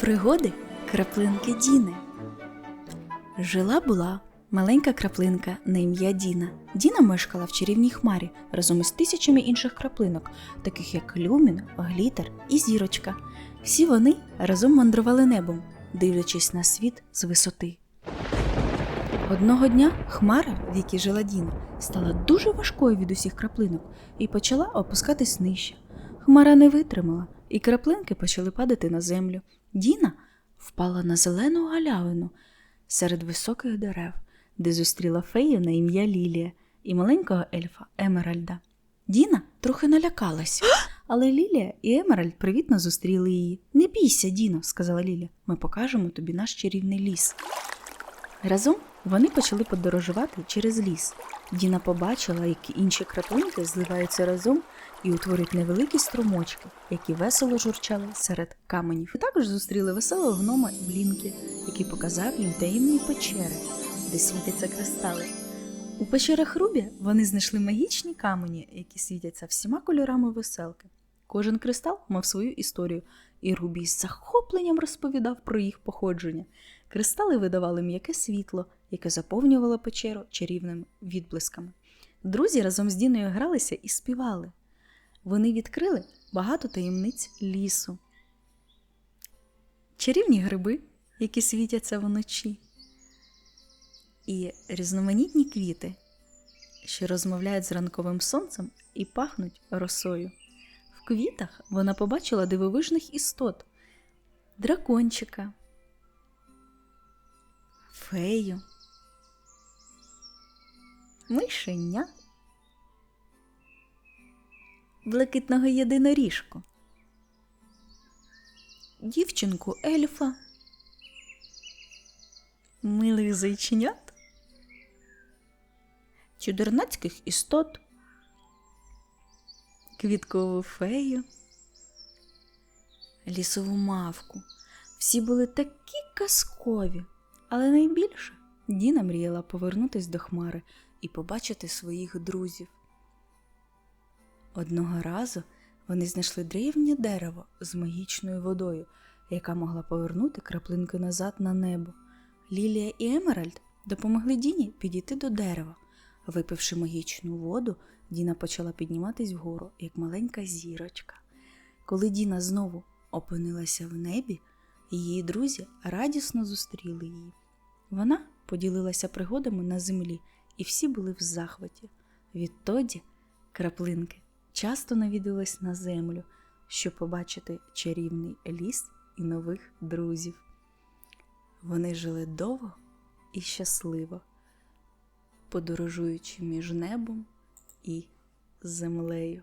Пригоди краплинки Діни. Жила була маленька краплинка на ім'я Діна. Діна мешкала в чарівній хмарі разом із тисячами інших краплинок, таких як люмін, глітер і зірочка. Всі вони разом мандрували небом, дивлячись на світ з висоти. Одного дня хмара, в якій жила Діна, стала дуже важкою від усіх краплинок і почала опускатись нижче. Хмара не витримала, і краплинки почали падати на землю. Діна впала на зелену галявину серед високих дерев, де зустріла фею на ім'я Лілія і маленького ельфа Емеральда. Діна трохи налякалась, але Лілія і Емеральд привітно зустріли її. Не бійся, Діно, сказала Лілія. Ми покажемо тобі наш чарівний ліс. Разом вони почали подорожувати через ліс. Діна побачила, як інші краплинки зливаються разом і утворюють невеликі струмочки, які весело журчали серед каменів. І також зустріли веселого гнома Блінки, який показав їм таємні печери, де світяться кристали. У печерах Рубі вони знайшли магічні камені, які світяться всіма кольорами веселки. Кожен кристал мав свою історію, і Рубій з захопленням розповідав про їх походження. Кристали видавали м'яке світло, яке заповнювало печеру чарівними відблисками. Друзі разом з Діною гралися і співали. Вони відкрили багато таємниць лісу, чарівні гриби, які світяться вночі, і різноманітні квіти, що розмовляють з ранковим сонцем і пахнуть росою. В квітах вона побачила дивовижних істот, дракончика, фею, мишеня, блакитного єдиноріжку, дівчинку ельфа, милих зайченят, чудернацьких істот, квіткову фею, лісову мавку. Всі були такі казкові, але найбільше Діна мріяла повернутись до Хмари і побачити своїх друзів. Одного разу вони знайшли древнє дерево з магічною водою, яка могла повернути краплинку назад на небо. Лілія і Емеральд допомогли Діні підійти до дерева. Випивши магічну воду, Діна почала підніматись вгору, як маленька зірочка. Коли Діна знову опинилася в небі, її друзі радісно зустріли її. Вона поділилася пригодами на землі, і всі були в захваті. Відтоді краплинки часто навідувались на землю, щоб побачити чарівний ліс і нових друзів. Вони жили довго і щасливо, подорожуючи між небом і землею.